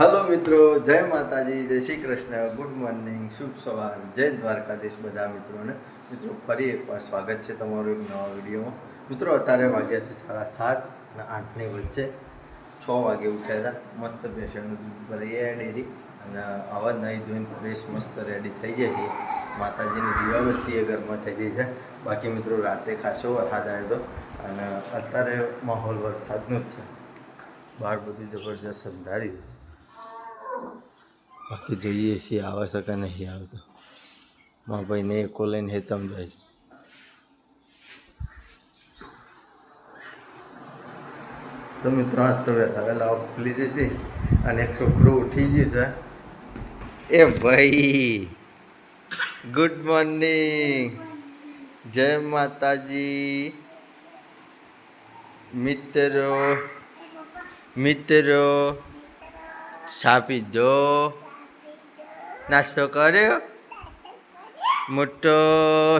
Hello મિત્રો, જય માતાજી, જય શ્રી કૃષ્ણ, ગુડ મોર્નિંગ, શુભ સવાર, જય દ્વારકાધીશ બધા મિત્રોને. મિત્રો, ફરી એકવાર સ્વાગત છે તમારું એક નવા વિડીયોમાં. મિત્રો, અત્યારે વાગ્યા છે સાડા સાત અને આઠની વચ્ચે છ વાગે ઉઠ્યા હતા. મસ્ત બેસણનું દૂધ ભરીએ, ડેરી, અને આવા નહીં ધોઈને ફ્રેશ, મસ્ત રેડી થઈ જાય છે માતાજીની દીવાબત્તી એ ઘરમાં થઈ ગઈ છે. બાકી મિત્રો, રાતે ખાસો વરસાદ આવ્યો હતો અને અત્યારે માહોલ વરસાદનો જ છે. બહાર બધું જબરજસ્ત અંધારી છે. બાકી જોઈએ છીએ આવે છે કે નહીં આવતો. મારા ભાઈને એકો લઈને હેતમ જાય છે. તો મિત્રો, આજ તો વહેલા વહેલા ખુલી દીધી અને એક છોકરું ઉઠી ગયું છે. એ ભાઈ ગુડ મોર્નિંગ જય માતાજી. મિત્રો મિત્રો, છાપી દો. નાસ્તો કર્યો? મોટો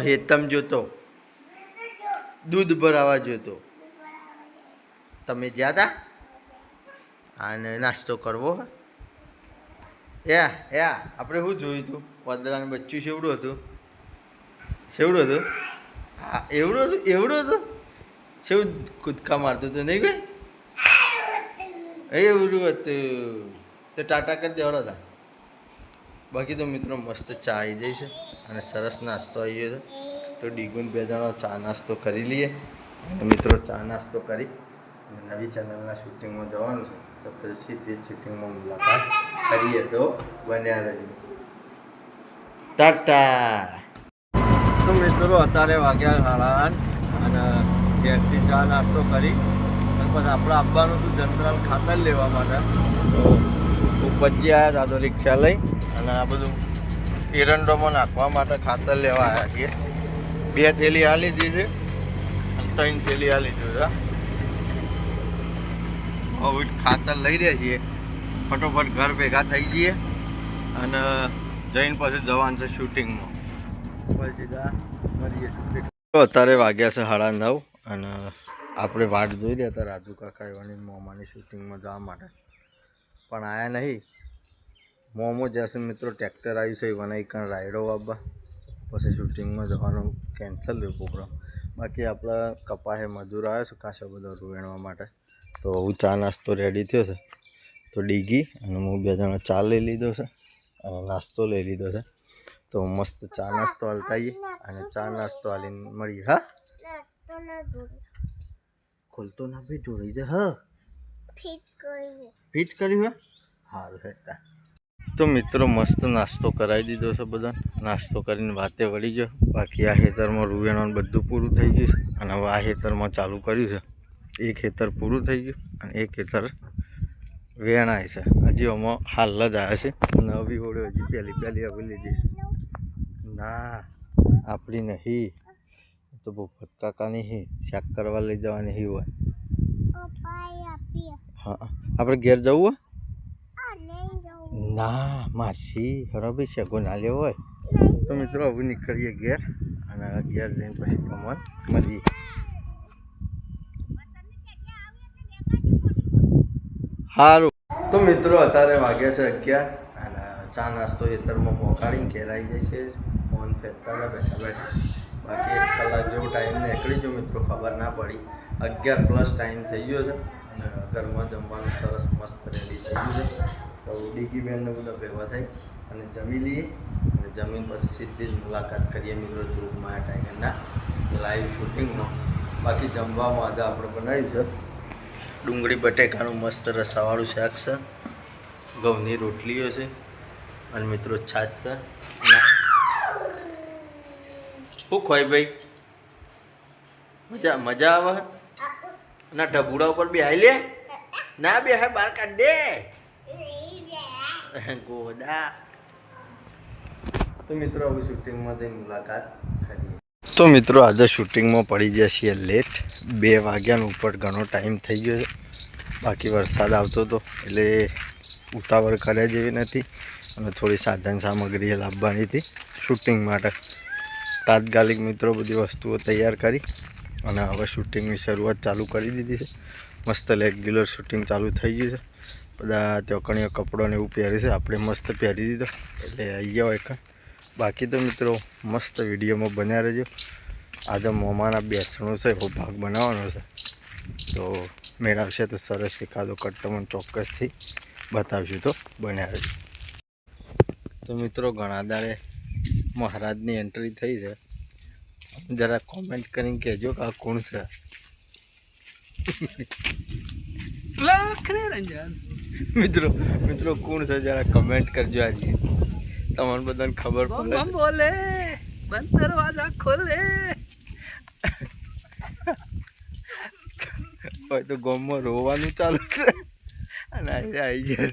હેતમ જોતો. દૂધ ભરાવા જોતો. તમે જ્યાં હતા અને નાસ્તો કરવો યા યા આપણે શું જોયું હતું વાદળાનું બચ્ચું શેવડું હતું. સેવડું હતું? હા, એવડું હતું એવડું હતું. શેવું કૂદકા મારતું હતું, નહીં કોઈ? એવડું હતું. તો ટાટા કરી દેવાડો હતા. બાકી તો મિત્રો મસ્ત ચા આવી જાય છે અને સરસ નાસ્તો આવી ગયો છે. તો ડીગુન બે જણા ચા નાસ્તો કરી લઈએ. અને મિત્રો ચા નાસ્તો કરી નવી ચેનલના શૂટિંગમાં જવાનું છે. તો પછી તે શૂટિંગમાં મુલાકાત કરીએ તો બન્યા રહેજો. ટાટા! તો મિત્રો અત્યારે વાગ્યા સાડા અને ઘેરથી ચા નાસ્તો કરી પણ આપણે આપવાનું હતું જનરલ ખાતર લેવા માટે. તો ઉપર ગયા દાદો રિક્ષા લઈ. અને આ બધું એરંડોમાં નાખવા માટે ખાતર લેવા આવ્યા છીએ. બે થેલી આ લીધી છે અને ત્રણ થેલી આ લીધું હવે ખાતર લઈ રહ્યા છીએ. ફટોફટ ઘર ભેગા થઈ જઈએ અને જઈને પછી જવાનું છે શૂટિંગમાં. પછી. અત્યારે વાગ્યા છે સાડા નવ અને આપણે વાટ જોઈ રહ્યા હતા રાજુ કાકા એવાની મોમાની શૂટિંગમાં જવા માટે. પણ આયા નહીં. મોમો જશે મિત્રો ટ્રેક્ટર આવ્યું છે બનાવી એકણ રાયડો બાબા પછી શૂટિંગમાં જવાનો કેન્સલ રહ્યો પ્રોગ્રામ બાકી આપણા કપાહે મજૂર આવ્યો છે ખાસો બધો રૂવેણવા માટે. તો હું ચા નાસ્તો રેડી થયો છે. તો ડીગી અને હું બે જણા ચા લઈ લીધો છે અને નાસ્તો લઈ લીધો છે. તો મસ્ત ચા નાસ્તો હાલતાઈએ અને ચા નાસ્તો હાલીને મળીએ હા? ખોલતો ના ભાઈ જોડી દે હા? ફિટ કર્યું. હે? સારું તા. મિત્રો મસ્ત નાસ્તો કરાવી દીધો છે બધા નાસ્તો કરીને વાતે વળી ગયો. બાકી આ ખેતરમાં રૂવેણ બધું પૂરું થઈ ગયું છે. અને હવે આ ખેતરમાં ચાલુ કર્યું છે. એક ખેતર પૂરું થઈ ગયું અને એક ખેતર વેણાય છે. હજી આમાં હાલ જ આવ્યા છે. નવી ઓળે હજી પહેલી પહેલી હવે લીધી છે. ના આપણી નહીં. એ તો બહુ કાકાની હી. શાક કરવા લઈ જવાની હી હોય. હા. આપણે ઘેર જવું હોય? ના માસી હરાબી છે ના લેવો હોય? તો મિત્રો, હવે નીકળીએ ઘેર અને ઘેર જઈને પછી કમર મળીએ. સારું તો મિત્રો, અત્યારે વાગ્યા છે અગિયાર અને ચા નાસ્તો ખેતરમાં પહોંચાડીને ઘેરાઈ જાય છે ફોન ફેરતા હતા, બેઠા બેઠા. બાકી એક કલાક જેવો ટાઈમ નીકળી ગયો મિત્રો, ખબર ના પડી. અગિયાર પ્લસ ટાઈમ થઈ ગયો છે અને ઘરમાં જમવાનું સરસ મસ્ત રેડી થઈ ગયું છે. તો ડીગી બેનને બધા ભેગા થઈ અને જમી લઈએ અને જમીન પછી સીધી જ મુલાકાત કરીએ મિત્રો જોગમાં ટાઈગરના લાઈવ શૂટિંગમાં બાકી જમવામાં આજે આપણે બનાવ્યું છે ડુંગળી, બટેકાનું મસ્ત રસાવાળું શાક છે, ઘઉંની રોટલીઓ છે અને મિત્રો છાશ છે. શું ખોય ભાઈ? મજા મજા આવે? ના, ઢબુડા ઉપર બે લે? ના બે હા બહાર કાઢ દે. ગોદા તો મિત્રો હવે શૂટિંગમાં મુલાકાત કરીએ તો મિત્રો આજે શૂટિંગમાં પડી ગયા છીએ લેટ બે વાગ્યાનો ઉપર ઘણો ટાઈમ થઈ ગયો છે. બાકી વરસાદ આવતો હતો એટલે ઉતાવળ કર્યા જેવી નથી. અને થોડી સાધન સામગ્રી લાવવાની હતી શૂટિંગ માટે. તાત્કાલિક મિત્રો બધી વસ્તુઓ તૈયાર કરી અને હવે શૂટિંગની શરૂઆત ચાલુ કરી દીધી છે. મસ્ત રેગ્યુલર શૂટિંગ ચાલુ થઈ ગયું છે. બધા ચોકણીઓ કપડો ને એવું પહેરે છે, આપણે મસ્ત પહેરી દીધો. એટલે આવી જાઓ એક. બાકી તો મિત્રો, મસ્ત વિડીયોમાં બન્યા રહેજો. આજે મોમાના બેસણું છે, એવો ભાગ બનાવવાનો છે. તો મેળવશે તો સરસ એકાદો કટ તમને ચોક્કસથી બતાવશું તો બન્યા રહેજો. તો મિત્રો, ઘણા દાડે મહારાજની એન્ટ્રી થઈ છે. જરા કોમેન્ટ કરીને કહેજો કે આ કોણ છે? રંજન. મિત્રો મિત્રો કોણ છે? જરા કમેન્ટ કરજો આજે. તમને બધાને ખબર પડે. બોલે. બંધ દરવાજા ખોલે. હોય તો ગોમમાં રોવાનું ચાલુ છે. અને આજે આવી જાય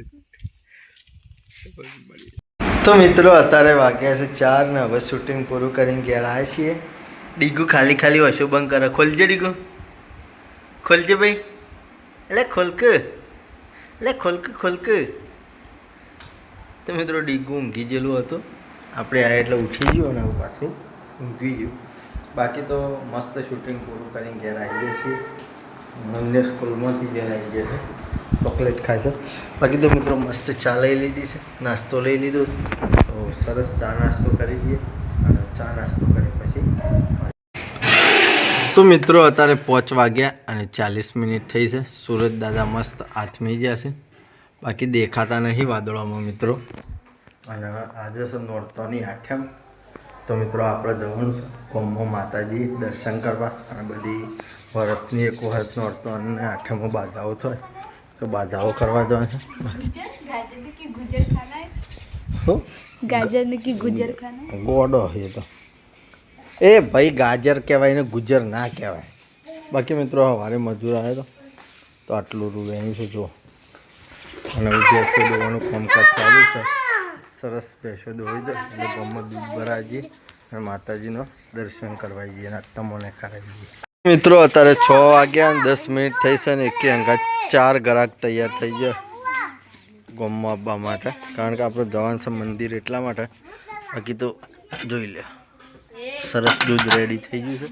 તો મિત્રો અત્યારે વાગ્યા છે ચાર ને હવે શૂટિંગ પૂરું કરીને ઘેર આવ્યા છીએ. ડીગુ ખાલી ખાલી વશો બંધ કરે. ખોલજે ડીગુ. ખોલજે ભાઈ. એટલે ખોલક. એટલે ખોલક ખોલક. તો મિત્રો ડીગું, ઊંઘી ગયેલું હતું. આપણે આ એટલે ઉઠી ગયું અને પાછું ઊંઘી ગયું. બાકી તો મસ્ત શૂટિંગ પૂરું કરીને ઘેર આવી ગયા છીએ. અન્ય સ્કૂલમાંથી ઘેર આવી જાય છે. ચોકલેટ ખાય છે. બાકી તો મિત્રો મસ્ત ચા લઈ લીધી છે. નાસ્તો લઈ લીધો. તો સરસ ચા નાસ્તો કરી દઈએ અને ચા નાસ્તો તો મિત્રો અત્યારે પાંચ વાગ્યા અને ચાલીસ મિનિટ થઈ છે. સુરત દાદા મસ્ત આથમી ગયા છે. બાકી દેખાતા નહીં વાદળોમાં મિત્રો. અને આજે છે નોરતોની આઠમ. તો મિત્રો આપણે જવાનું છે કોમ્બો માતાજી દર્શન કરવા. અને બધી વર્ષની એક વર્ષ નોરતો અને આઠમો બાધાઓ થાય. તો બાધાઓ કરવા જવાનું છે. ગોડો એ તો. એ ભાઈ ગાજર કહેવાય ને ગુજર ના કહેવાય. બાકી મિત્રો સવારે મજૂર આવે તો તો આટલું રૂ એનું છે જો અને ભેંસો દોવાનું કામકાજ ચાલુ છે. સરસ ભેંસો દોઈ દો એટલે ગામમાં દૂધ ભરાજી, અને માતાજીનો દર્શન કરવા જઈએ, અને તમોને કરાવી જઈએ. મિત્રો, અત્યારે છ વાગ્યા અને દસ મિનિટ થઈ છે ને એકે અંગા ચાર ગ્રાહક તૈયાર થઈ ગયા ગોમમાં આવવા માટે. કારણ કે આપણે જવાન છે મંદિર એટલા માટે. બાકી તો જોઈ લે. સરસ દૂધ રેડી થઈ ગયું છે.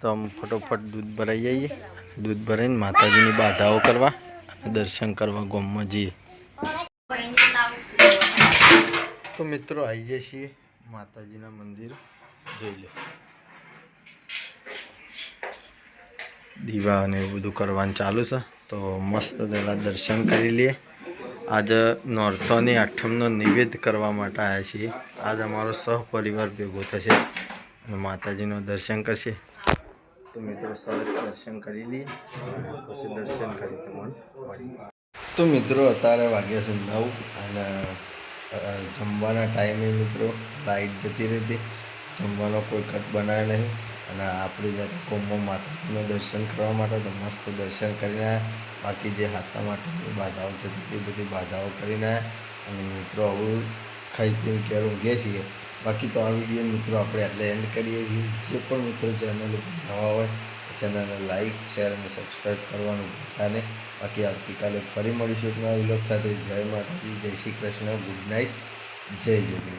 તો આમ ફટોફટ દૂધ ભરાઈ જઈએ. દૂધ ભરાઈને માતાજીની બાધાઓ કરવા અને દર્શન કરવા ગોમમાં જઈએ. તો મિત્રો આવી જઈએ છીએ માતાજીના મંદિર. જોઈ લે. દીવા અને એવું બધું કરવાનું ચાલુ છે. તો મસ્ત પહેલાં દર્શન કરી લઈએ. આજે નોરતોની આઠમનો નિવેદ કરવા માટે આવ્યા છીએ. આજ અમારો સહપરિવાર ભેગો થશે અને માતાજીનું દર્શન કરશે. તો મિત્રો, સરસ દર્શન કરી લઈએ. પછી દર્શન કરી તમને તો મિત્રો, અત્યારે વાગ્યા છે નવ અને જમવાના ટાઈમે મિત્રો, લાઈટ જતી રહેતી જમવાનો કોઈ કટ બનાવે નહીં. અને આપણી જાતે કોમમાં માતાજીનું દર્શન કરવા માટે તો મસ્ત દર્શન કરીને બાકી જે હાથા માટેની બાધાઓ થતી તે બધી બાધાઓ કરીને અને મિત્રો આવું ખાઈ પીને ઘેર ઊંઘીએ છીએ. બાકી તો આ વીડિયો મિત્રો આપણે એટલે એન્ડ કરીએ છીએ. જે પણ મિત્રો ચેનલ નવા હોય ચેનલને લાઇક શેર અને સબસ્ક્રાઈબ કરવાનું ભૂલતા નહીં. બાકી આવતીકાલે ફરી મળીશું એક નવા સાથે. જય માતાજી, જય શ્રી કૃષ્ણ ગુડ નાઇટ જય જોગણી